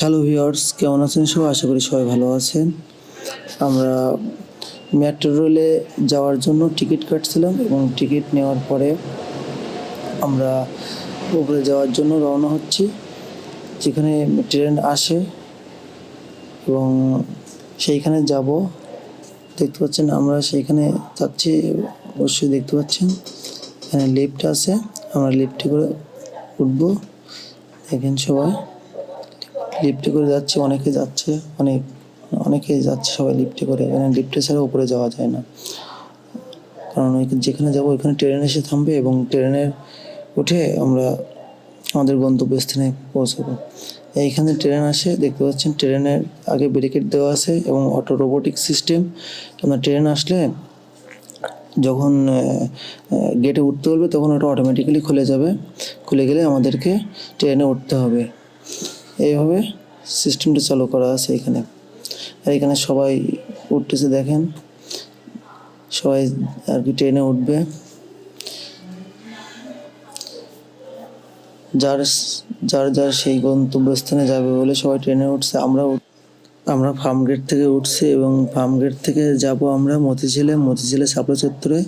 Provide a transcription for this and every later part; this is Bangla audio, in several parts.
হ্যালো ভিউয়ার্স কেমন আছেন সবাই? আশা করি সবাই ভালো আছেন। আমরা মেট্রো রেলে যাওয়ার জন্য টিকিট কাটছিলাম এবং টিকিট নেওয়ার পরে আমরা উপরে যাওয়ার জন্য রওনা হচ্ছি, যেখানে ট্রেন আসে এবং সেইখানে যাব। দেখতে পাচ্ছেন আমরা সেইখানে যাচ্ছি, অবশ্যই দেখতে পাচ্ছেন। এখানে লিফট আছে, আমরা লিফটে করে উঠবো। দেখেন সবাই। লিফটে করে যাচ্ছে, অনেকে যাচ্ছে, অনেক অনেকে যাচ্ছে সবাই লিফটে করে। এখানে লিফটে ছাড়া উপরে যাওয়া যায় না। কারণ যেখানে যাব ওইখানে ট্রেন এসে থামবে এবং ট্রেনের উঠে আমরা আমাদের গন্তব্যস্থানে পৌঁছাবো। এইখানে ট্রেন আসে, দেখতে পাচ্ছেন ট্রেনের আগে ব্যারিকেড দেওয়া আছে এবং অটো রোবোটিক সিস্টেম আপনার ট্রেন আসলে যখন গেটে উঠতে বলবে তখন ওটা অটোমেটিক্যালি খুলে যাবে। খুলে গেলে আমাদেরকে ট্রেনে উঠতে হবে। এইভাবে সিস্টেমটা চালু করা আছে এখানে। আর এখানে সবাই উঠতেছে দেখেন। সবাই আর কি ট্রেনে উঠবে। যার যার যার সেই গন্তব্যস্থানে যাবে বলে সবাই ট্রেনে উঠছে। আমরা আমরা ফার্ম গেট থেকে উঠছি এবং ফার্ম গেট থেকে যাব আমরা মতিঝিলে। মতিঝিলে সাপড়া চত্বরে।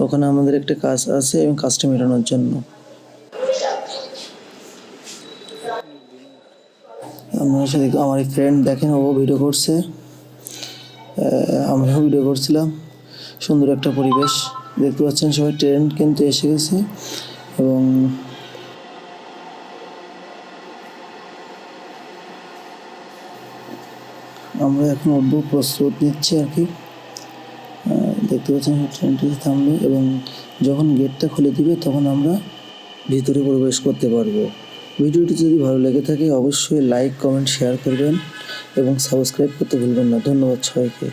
ওখানে আমাদের একটা কাজ আছে এবং কাজটা মেটানোর জন্য। আমার সাথে আমার এক ফ্রেন্ড দেখেন, ও ভিডিও করছে। আমিও ভিডিও করছিলাম। সুন্দর একটা পরিবেশ। দেখতে পাচ্ছেন সবাই ট্রেন কিন্তু এসে গেছে। এবং আমরা এখন উঠবো, প্রস্তুত নিচ্ছি আর কি। দেখতে পাচ্ছেন ট্রেনটি থামবে এবং যখন গেটটা খুলে দিবে, তখন আমরা ভিতরে প্রবেশ করতে পারব। ভিডিওটি যদি ভালো লেগে থাকে, অবশ্যই লাইক কমেন্ট শেয়ার করবেন এবং সাবস্ক্রাইব করতে ভুলবেন না। ধন্যবাদ সবাইকে।